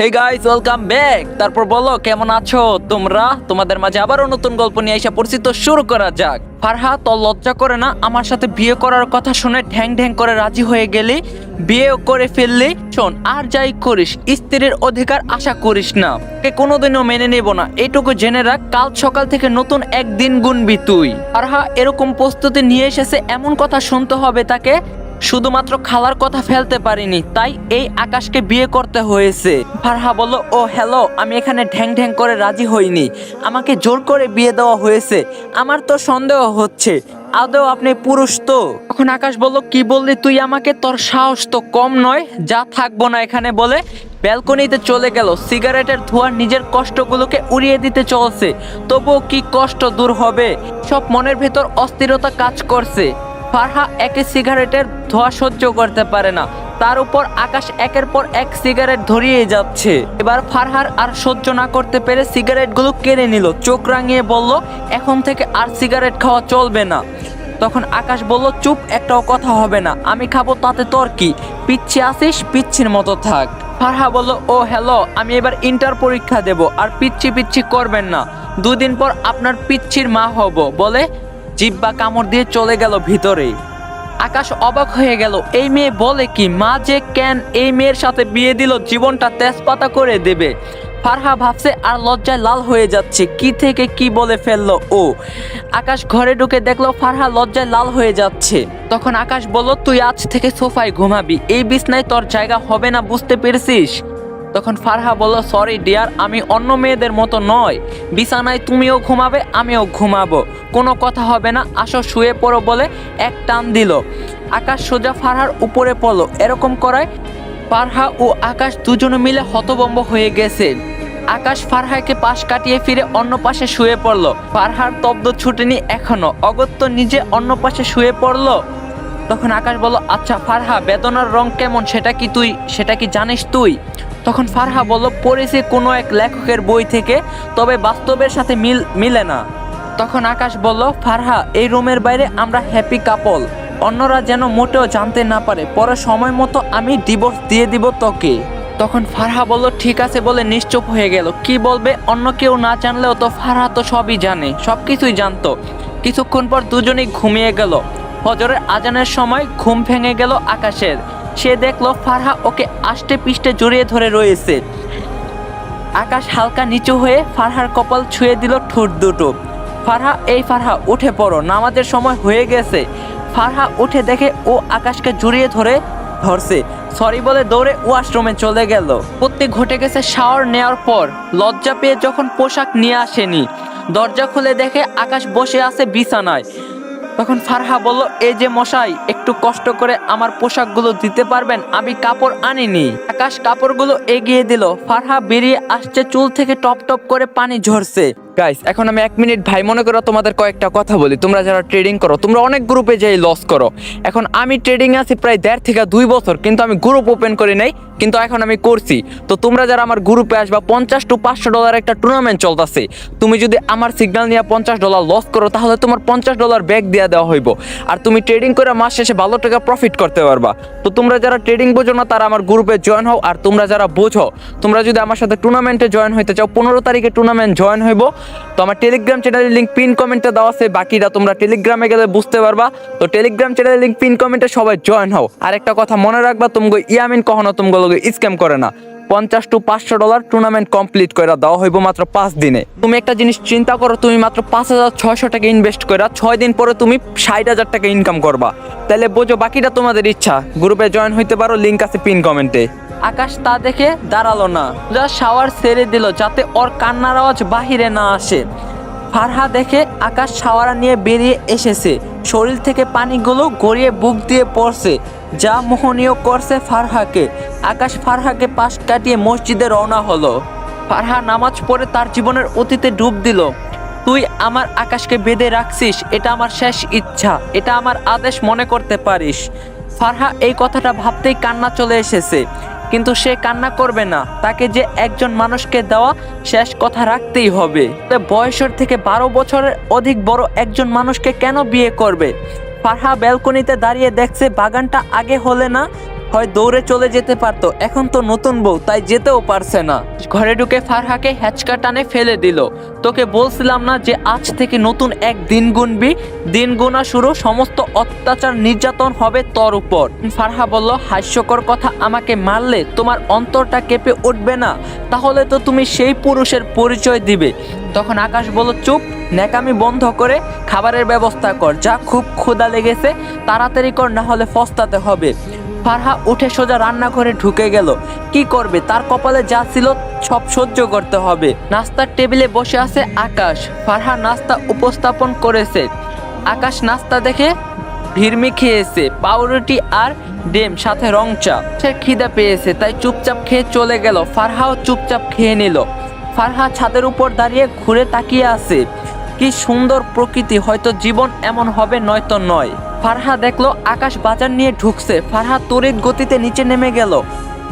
Hey guys welcome back তারপর বলো, কেমন আছো? তোমরা? তোমাদের মাঝে আবারও নতুন গল্প নিয়ে এসে পড়ছি, তো শুরু করা যাক। ফারহা, তোর লজ্জা করে না? আমার সাথে বিয়ে করার কথা শুনে ঢ্যাং ঢ্যাং করে রাজি হয়ে গেলি, বিয়েও করে ফেললি। শোন, আর যাই করিস, স্ত্রীর অধিকার আশা করিস না। কে কোনোদিনও মেনে নেব না। এটুকু জেনে রাখ, কাল সকাল থেকে নতুন একদিন গুনবি তুই। ফারহা, এরকম প্রস্তুতি নিয়ে এসেছে, এমন কথা শুনতে হবে তাকে শুধুমাত্র খালার কথা ফেলতে পারিনি, তাই এই আকাশকে বিয়ে করতে হয়েছে। ফারহা বলল, ও, হ্যালো, আমি এখানে ঢ্যাং ঢ্যাং করে রাজি হইনি। আমাকে জোর করে বিয়ে দেওয়া হয়েছে। আমার তো সন্দেহ হচ্ছে, আদৌ আপনি পুরুষ তো? তখন আকাশ বলল, কি বললি তুই আমাকে? তোর সাহস তো কম নয়। যা থাকব না এখানে বলে ব্যালকনিতে চলে গেল। সিগারেটের ধোঁয়া নিজের কষ্টগুলোকে উড়িয়ে দিতে চলছে। তবুও কি কষ্ট দূর হবে? সব মনের ভেতর অস্থিরতা কাজ করছে। ফারহা একে সিগারেটের ধোয়া সহ্য করতে পারে না। তার উপর আকাশ একের পর এক সিগারেট ধরিয়ে যাচ্ছে। এবার ফারহার আর সহ্য না করতে পেরে সিগারেটগুলো কেড়ে নিল। চোখ রাঙিয়ে বলল, এখন থেকে আর সিগারেট খাওয়া চলবে না। তখন আকাশ বলল, চুপ, একটাও কথা হবে না। আমি খাব, তাতে তোর কি? পিচ্ছি আসিস পিচ্ছির মতো থাক। ফারহা বলল, ও, হ্যালো, আমি এবার ইন্টার পরীক্ষা দেব, আর পিচ্ছি পিচ্ছি করবেন না। দুদিন পর আপনার পিচ্ছির মা হব। বলে জিব্বা কামড় দিয়ে চলে গেল ভিতরে। আকাশ অবাক হয়ে গেল, এই মেয়ে বলে কি, মা যে কেন এই মেয়ের সাথে বিয়ে দিল, জীবনটা তেজপাতা করে দেবে। ফারহা ভাবছে, আর লজ্জায় লাল হয়ে যাচ্ছে, কি থেকে কি বলে ফেলল ও? আকাশ ঘরে ঢুকে দেখল ফারহা লজ্জায় লাল হয়ে যাচ্ছে। তখন আকাশ বলল, তুই আজ থেকে সোফায় ঘুমাবি, এই বিছনায় তোর জায়গা হবে না, বুঝতে পেরেছিস? তখন ফারহা বলল সরি ডিয়ার আমি অন্য মেয়েদের মতো নয়। বিছানায় তুমিও ঘুমাবে, আমিও ঘুমাবো। কোনো কথা হবে না, আসো শুয়ে পড়ো বলে এক টান দিল। আকাশ সোজা ফারহার উপরে পড়ল। এরকম করায় ফারহা ও আকাশ দুজনে মিলে হতবম্ব হয়ে গেছে। আকাশ ফারহাকে পাশ কাটিয়ে ফিরে অন্য পাশে শুয়ে পড়ল। ফারহার তব্দ ছুটেনি এখনও। অগত্য নিজে অন্য পাশে শুয়ে পড়ল। তখন আকাশ বলল আচ্ছা ফারহা, বেদনার রং কেমন? সেটা কি তুই, সেটা কি জানিস তুই? তখন ফারহা বলল, পড়েছি কোনো এক লেখকের বই থেকে, তবে বাস্তবের সাথে মিল, মিলে না। তখন আকাশ বলল, ফারহা, এই রুমের বাইরে আমরা হ্যাপি কাপল। অন্যরা যেন মোটেও জানতে না পারে। পরে সময় মতো আমি ডিভোর্স দিয়ে দিব তোকে। তখন ফারহা বলল, ঠিক আছে, বলে নিশ্চুপ হয়ে গেল। কি বলবে? অন্য কেউ না জানলেও তো ফারহা তো সবই জানে সব কিছুই জানতো। কিছুক্ষণ পর দুজনেই ঘুমিয়ে গেল। ফজরের আজানের সময় ঘুম ভেঙে গেল আকাশের। সে দেখল ফারহা ওকে আষ্টে পিষ্টে জড়িয়ে ধরে রয়েছে। আকাশ হালকা নিচু হয়ে ফারহার কপাল ছুঁয়ে দিল ঠোঁট দুটো। ফারহা, এই ফারহা, উঠে পড়ো, নামাজের সময় হয়ে গেছে। ফারহা উঠে দেখে ও আকাশকে জড়িয়ে ধরে ধরছে। সরি বলে দৌড়ে ওয়াশরুমে চলে গেল। প্রত্যেক ঘটে গেছে শাওয়ার নেওয়ার পর। লজ্জা পেয়ে যখন পোশাক নিয়ে আসেনি। দরজা খুলে দেখে আকাশ বসে আছে বিছানায়। তখন ফারহা বলল এই যে মশাই, একটু কষ্ট করে আমার পোশাকগুলো দিতে পারবেন? আমি কাপড় আনিনি। আকাশ কাপড়গুলো এগিয়ে দিল। ফারহা বেরিয়ে আসছে চুল থেকে টপ টপ করে পানি ঝরছে। গাইস এখন আমি এক মিনিট ভাই, মনে করো তোমাদের কয়েকটা কথা বলি। তোমরা যারা ট্রেডিং করো, তোমরা অনেক গ্রুপে যাই লস করো। এখন আমি ট্রেডিং আছি প্রায় দেড় থেকে দুই বছর, কিন্তু আমি গ্রুপ ওপেন করি নাই, কিন্তু এখন আমি করছি। তো তোমরা যারা আমার গ্রুপে আসবা, পঞ্চাশ টু পাঁচশো ডলার একটা টুর্নামেন্ট চলতেছে। তুমি যদি আমার সিগন্যাল নিয়ে পঞ্চাশ ডলার লস করো, তাহলে তোমার পঞ্চাশ ডলার ব্যাক দিয়ে দেওয়া হইব। আর তুমি ট্রেডিং করে মাস শেষে ভালো টাকা প্রফিট করতে পারবা। তো তোমরা যারা ট্রেডিং বোঝো না, তারা আমার গ্রুপে জয়েন হও। আর তোমরা যারা বোঝো, তোমরা যদি আমার সাথে টুর্নামেন্টে জয়েন হইতে চাও, পনেরো তারিখে টুর্নামেন্ট জয়েন হইব। তো আমার টেলিগ্রাম চ্যানেলের লিঙ্ক পিন কমেন্টে দেওয়া আছে বাকিটা তোমরা টেলিগ্রামে গেলে বুঝতে পারবা। তো টেলিগ্রাম চ্যানেলের লিঙ্ক পিন কমেন্টে সবাই জয়েন হও। আর একটা কথা মনে রাখবা তুমি ইয়ামিন কখনো তুমি স্ক্যাম করে না। পঞ্চাশ টু পাঁচশো ডলার টুর্নামেন্ট কমপ্লিট করে দেওয়া হইব মাত্র পাঁচ দিনে। তুমি একটা জিনিস চিন্তা করো, তুমি মাত্র পাঁচ হাজার ছয়শো টাকা ইনভেস্ট করে ছয় দিন পরে তুমি ষাট হাজার টাকা ইনকাম করবা। তাহলে বোঝো, বাকিটা তোমাদের ইচ্ছা। গ্রুপে জয়েন হইতে পারো লিঙ্ক আছে পিন কমেন্টে আকাশ তা দেখে দাঁড়াল না। যা শাওয়ার ছেড়ে দিল যাতে ওর কান্নার আওয়াজ বাহিরে না আসে। ফারহা দেখে আকাশ শাওয়ারা নিয়ে বেরিয়ে এসেছে। শরীর থেকে পানিগুলো গড়িয়ে বুক দিয়ে পড়ছে, যা মোহনীয় করছে ফারহাকে আকাশ ফারহাকে পাশ কাটিয়ে মসজিদে রওনা হলো। ফারহা নামাজ পড়ে তার জীবনের অতীতে ডুব দিল। তুই আমার আকাশকে বেঁধে রাখছিস, এটা আমার শেষ ইচ্ছা, এটা আমার আদেশ মনে করতে পারিস। ফারহা এই কথাটা ভাবতেই কান্না চলে এসেছে। কিন্তু সে কান্না করবে না। তাকে যে একজন মানুষকে দেওয়া শেষ কথা রাখতেই হবে। বয়সের থেকে বারো বছরের অধিক বড় একজন মানুষকে কেন বিয়ে করবে? ফারহা ব্যালকনিতে দাঁড়িয়ে দেখছে বাগানটা আগে হলে না হয় দৌড়ে চলে যেতে পারতো। এখন তো নতুন বউ, তাই যেতেও পারছে না। ঘরে ঢুকে ফারহাকে হ্যাচকা টানে ফেলে দিল। তোকে বলছিলাম না যে আজ থেকে নতুন এক দিন গুনবি? দিন গোনা শুরু, সমস্ত অত্যাচার নির্যাতন হবে তোর উপর। ফারহা বলল, হাস্যকর কথা আমাকে মারলে তোমার অন্তরটা কেঁপে উঠবে না? তাহলে তো তুমি সেই পুরুষের পরিচয় দিবে। তখন আকাশ বলল, চুপ, ন্যাকামি বন্ধ করে খাবারের ব্যবস্থা কর। যা খুব ক্ষুধা লেগেছে, তাড়াতাড়ি কর, না হলে ফস্তাতে হবে। ফারহা উঠে সোজা রান্নাঘরে ঢুকে গেল। কি করবে? তার কপালে যা ছিল সব সহ্য করতে হবে। নাস্তার টেবিলে বসে আছে আকাশ। ফারহা নাস্তা উপস্থাপন করেছে। আকাশ নাস্তা দেখে ভিড়মি খেয়েছে। পাউরুটি আর ডিম, সাথে রং চা। সে খিদে পেয়েছে, তাই চুপচাপ খেয়ে চলে গেল। ফারহাও চুপচাপ খেয়ে নিল। ফারহা ছাদের উপর দাঁড়িয়ে ঘুরে তাকিয়ে আছে। কি সুন্দর প্রকৃতি, হয়তো জীবন এমন হবে, নয়তো নয়। ফারহা দেখল আকাশ বাজার নিয়ে ঢুকছে। ফারহা তড়িৎ গতিতে নিচে নেমে গেল।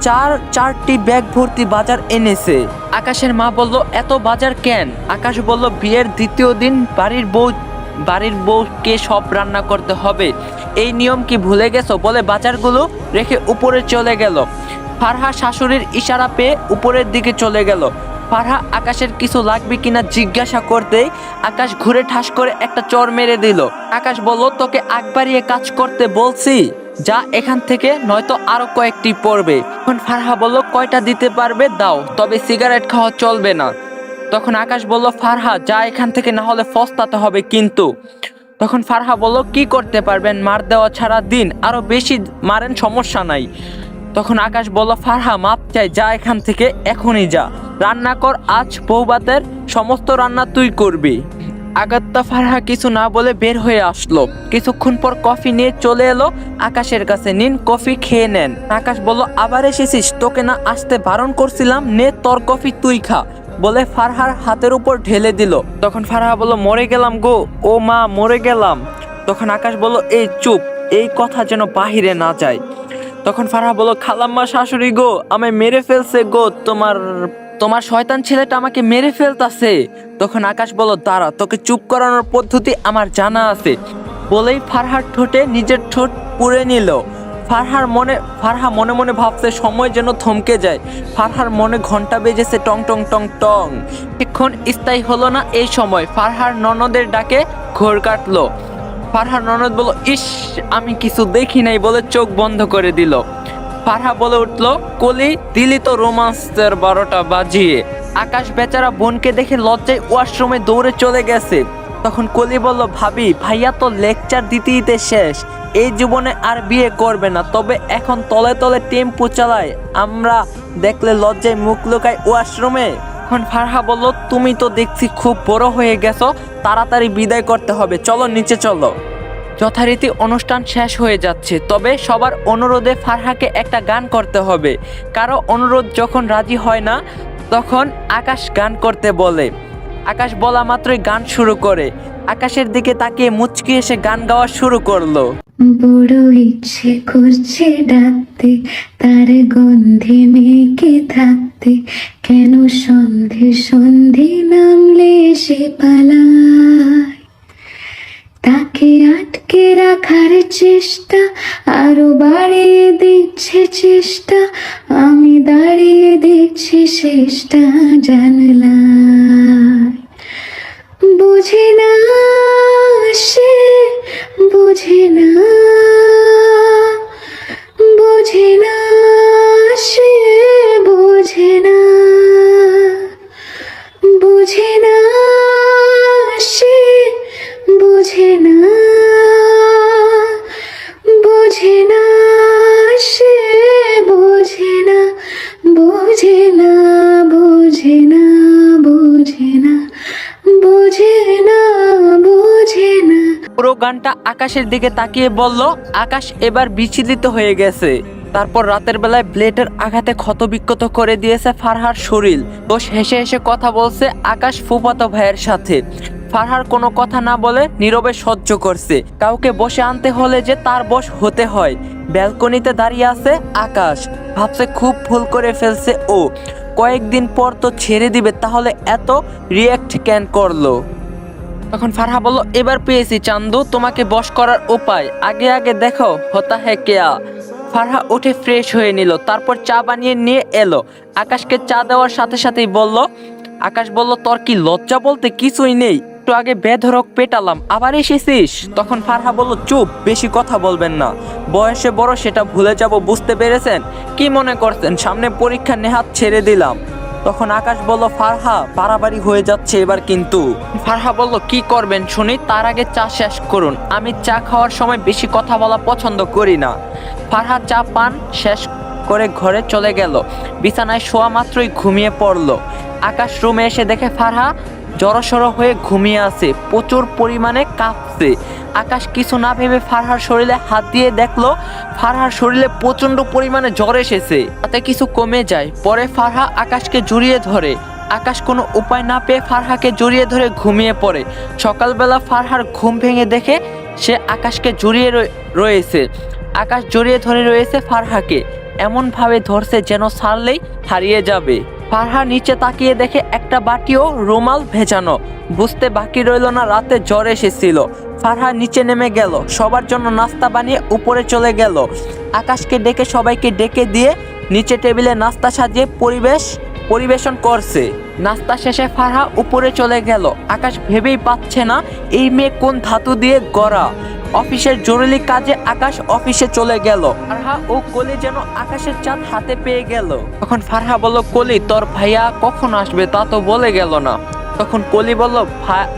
চার, চারটি ব্যাগ ভর্তি বাজার এনেছে। আকাশের মা বলল, এত বাজার কেন? আকাশ বলল, বিয়ের দ্বিতীয় দিন বাড়ির বউ, বাড়ির বউকে সব রান্না করতে হবে। এই নিয়ম কি ভুলে গেছো? বলে বাজারগুলো রেখে উপরে চলে গেল। ফারহা শাশুড়ির ইশারা পেয়ে উপরের দিকে চলে গেল। ফারহা আকাশের কিছু লাগবে কিনা জিজ্ঞাসা করতেই আকাশ ঘুরে ঠাস করে একটা চর মেরে দিল। আকাশ বলল, তোকে আগ বাড়িয়ে কাজ করতে বলছি। যা এখান থেকে, নয়তো আরও কয়েকটি পড়বে। এখন ফারহা বলল, কয়টা দিতে পারবে? দাও, তবে সিগারেট খাওয়া চলবে না। তখন আকাশ বলল, ফারহা, যা এখান থেকে না হলে ফস্তাতে হবে কিন্তু। তখন ফারহা বলল, কি করতে পারবেন? মার দেওয়া ছাড়া দিন, আরও বেশি মারেন সমস্যা নাই। তখন আকাশ বলল, ফারহা, মাপ চাই, যা এখান থেকে এখনই যা। রান্না কর, আজ বৌবাতের সমস্ত রান্না তুই করবি। আগাত্তা ফারহা কিছু না বলে বের হয়ে আসলো। কিছুক্ষণ পর কফি নিয়ে চলে এলো আকাশের কাছে। নিন, কফি খেয়ে নেন। আকাশ বলল, আবার এসেছিস, তোকে না আসতে বারণ করছিলাম, নে তোর কফি, তুই খা। বলে ফারহার হাতের উপর ঢেলে দিল। তখন ফারহা বলল, মরে গেলাম গো, ও মা, মরে গেলাম। তখন আকাশ বলল, এই চুপ, এই কথা যেন বাহিরে না যায়। তখন ফারহা বলল, খালাম্মা শাশুড়ি গো, আমায় মেরে ফেলছে গো তোমার তোমার শয়তান ছেলেটা আমাকে মেরে ফেলতাছে। তখন আকাশ বলল দাঁড়া, তোকে চুপ করানোর পদ্ধতি আমার জানা আছে। বলেই ফারহার ঠোঁটে নিজের ঠোঁট পুড়ে নিল। ফারহার মনে, ফারহা মনে মনে ভাবছে, সময় যেন থমকে যায়। ফারহার মনে ঘণ্টা বেজেছে, টং টং টং টং। এখন স্থায়ী হলো না এই সময়। ফারহার ননদের ডাকে ঘোর কাটলো। ফারহার ননদ বলল, ইস, আমি কিছু দেখি নাই বলে চোখ বন্ধ করে দিল। ফারহা বলে উঠল, কলি, দিলি তো রোমান্সের বারোটা বাজিয়ে। আকাশ বেচারা বোনকে দেখে লজ্জায় ওয়াশরুমে দৌড়ে চলে গেছে। তখন কলি বলল, ভাবি, ভাইয়া তো লেকচার দিতে দিতে শেষ। এই জীবনে আর বিয়ে করবে না, তবে এখন তলে তলে টেম্পু চালায়। আমরা দেখলে লজ্জায় মুখ লুকায় ওয়াশরুমে। এখন ফারহা বলল, তুমি তো দেখছি খুব বড় হয়ে গেছো, তাড়াতাড়ি বিদায় করতে হবে। চলো, নিচে চলো। যথারীতি অনুষ্ঠান শেষ হয়ে যাচ্ছে, তবে সবার অনুরোধে ফারহাকে একটা গান করতে হবে। কারও অনুরোধ যখন রাজি হয় না, তখন আকাশ গান করতে বলে। আকাশ বলা মাত্রই গান শুরু করে। আকাশের দিকে তাকিয়ে মুচকি এসে গান গাওয়া শুরু করল। বড় ইচ্ছে করছে ডাকতে, তার গন্ধে মেঘে থাকতে। কেন সন্ধে সন্ধে নামলে সে পালায় তাকে আটকে রাখার চেষ্টা, আরও বাড়িয়ে দিচ্ছে চেষ্টা। আমি দাঁড়িয়ে দেখছি শেষটা জানলা বুঝে না সে, বুঝে না গানটা আকাশের দিকে তাকিয়ে বলল, আকাশ এবার বিচলিত হয়ে গেছে। তারপর রাতের বেলায় ব্লেডের আঘাতে ক্ষতবিক্ষত করে দিয়েছে ফারহার শরীর। দোষ হেসে হেসে কথা বলছে আকাশ ফুফাতো ভাইয়ের সাথে। ফারহার কোনো কথা না বলে নীরবে সহ্য করছে। কাউকে বসে আনতে হলে যে তার বস হতে হয়। ব্যালকনিতে দাঁড়িয়ে আছে আকাশ। ভাবছে খুব ভুল করে ফেলছে ও। কয়েকদিন পর তো ছেড়ে দিবে, তাহলে এত রিয়্যাক্ট ক্যান করল? তখন ফারহা বলল, এবার পেয়েছি চান্দু, তোমাকে বশ করার উপায়। আগে আগে দেখো, হতা হে কেয়া? ফারহা উঠে ফ্রেশ হয়ে নিল, তারপর চা বানিয়ে নিয়ে এলো। আকাশকে চা দেওয়ার সাথে সাথেই বলল, আকাশ বলল, তোর কি লজ্জা বলতে কিছুই নেই? একটু আগে বেধরক পেটালাম, আবার এসেছিস? তখন ফারহা বলল, চুপ, বেশি কথা বলবেন না। বয়সে বড়, সেটা ভুলে যাব, বুঝতে পেরেছেন? কি মনে করছেন? সামনে পরীক্ষা নেহাত ছেড়ে দিলাম। তখন আকাশ বলল, ফারহা, বাড়াবাড়ি হয়ে যাচ্ছে এবার কিন্তু। ফারহা বলল, কি করবেন শুনি, তার আগে চা শেষ করুন। আমি চা খাওয়ার সময় বেশি কথা বলা পছন্দ করি না। ফারহা চা পান, শেষ করে ঘরে চলে গেল। বিছানায় শোয়া মাত্রই ঘুমিয়ে পড়ল। আকাশ রুমে এসে দেখে ফারহা জড়সড় হয়ে ঘুমিয়ে আছে। প্রচুর পরিমাণে কাঁপছে। আকাশ কিছু না ভেবে ফারহার শরীরে হাত দিয়ে দেখল, ফারহার শরীরে প্রচণ্ড পরিমাণে জ্বর এসেছে। তাতে কিছু কমে যায়। পরে ফারহা আকাশকে জড়িয়ে ধরে। আকাশ কোনো উপায় না পেয়ে ফারহাকে জড়িয়ে ধরে ঘুমিয়ে পড়ে। সকালবেলা ফারহার ঘুম ভেঙে দেখে সে আকাশকে জড়িয়ে রয়ে- রয়েছে। আকাশ জড়িয়ে ধরে রয়েছে ফারহাকে। এমনভাবে ধরছে যেন ছাড়লেই হারিয়ে যাবে। ফারহা নিচে তাকিয়ে দেখে একটা বাটিও রুমাল ভেজানো। বুঝতে বাকি রইল না, রাতে জ্বর এসেছিল। ফারহা নিচে নেমে গেল, সবার জন্য নাস্তা বানিয়ে উপরে চলে গেল। আকাশকে ডেকে সবাইকে ডেকে দিয়ে নিচে টেবিলে নাস্তা সাজিয়ে পরিবেশ পরিবেশন করছে। নাস্তা শেষে ফারহা উপরে চলে গেল। আকাশ ভেবেই পাচ্ছে না, এই মেয়ে কোন ধাতু দিয়ে গড়া? অফিসের জরুরি কাজে আকাশ অফিসে চলে গেল। ফারহা ও কলি যেন আকাশের চাঁদ হাতে পেয়ে গেল। তখন ফারহা বলল, কলি, তোর ভাইয়া কখন আসবে তা তো বলে গেল না। তখন কলি বলল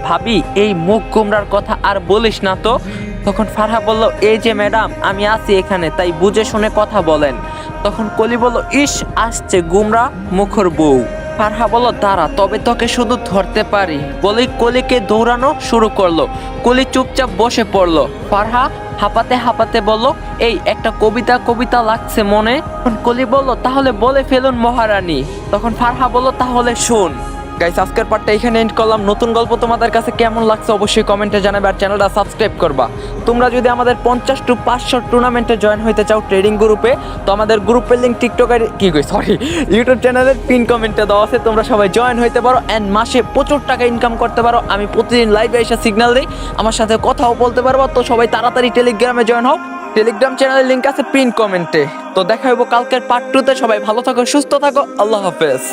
ভাবি, এই মুখ গুমরার কথা আর বলিস না তো? তখন ফারহা বলল, এই যে ম্যাডাম, আমি আছি এখানে, তাই বুঝে শুনে কথা বলেন। তখন কলি বলল, ইস, আসছে গুমরা মুখর বউ। ফারহা বলল, দাঁড়া, তবে তোকে শুধু ধরতে পারি। বলেই কলিকে দৌড়ানো শুরু করল। কলি চুপচাপ বসে পড়ল। ফারহা হাঁপাতে হাঁপাতে বলল, এই একটা কবিতা কবিতা লাগছে মনে। কলি বলল, তাহলে বলে ফেলুন মহারানী। তখন ফারহা বলল, তাহলে শোন। গাইস আজকের পার্টটা এখানে এন্ড করলাম। নতুন গল্প তোমাদের কাছে কেমন লাগছে অবশ্যই কমেন্টে জানাবে আর চ্যানেলটা সাবস্ক্রাইব করবা। তোমরা যদি আমাদের পঞ্চাশ টু পাঁচশো টুর্নামেন্টে জয়েন হইতে চাও ট্রেডিং গ্রুপে তো আমাদের গ্রুপের লিঙ্ক টিকটকের কি কই সরি ইউটিউব চ্যানেলের পিন কমেন্টে দেওয়া আছে। তোমরা সবাই জয়েন হইতে পারো অ্যান্ড মাসে প্রচুর টাকা ইনকাম করতে পারো। আমি প্রতিদিন লাইভে এসে সিগন্যাল দিই, আমার সাথে কথাও বলতে পারব। তো সবাই তাড়াতাড়ি টেলিগ্রামে জয়েন হও। টেলিগ্রাম চ্যানেলের লিঙ্ক আছে পিন কমেন্টে তো দেখা হইব কালকের পার্ট টুতে সবাই ভালো থাকো, সুস্থ থাকো। আল্লাহ হাফেজ।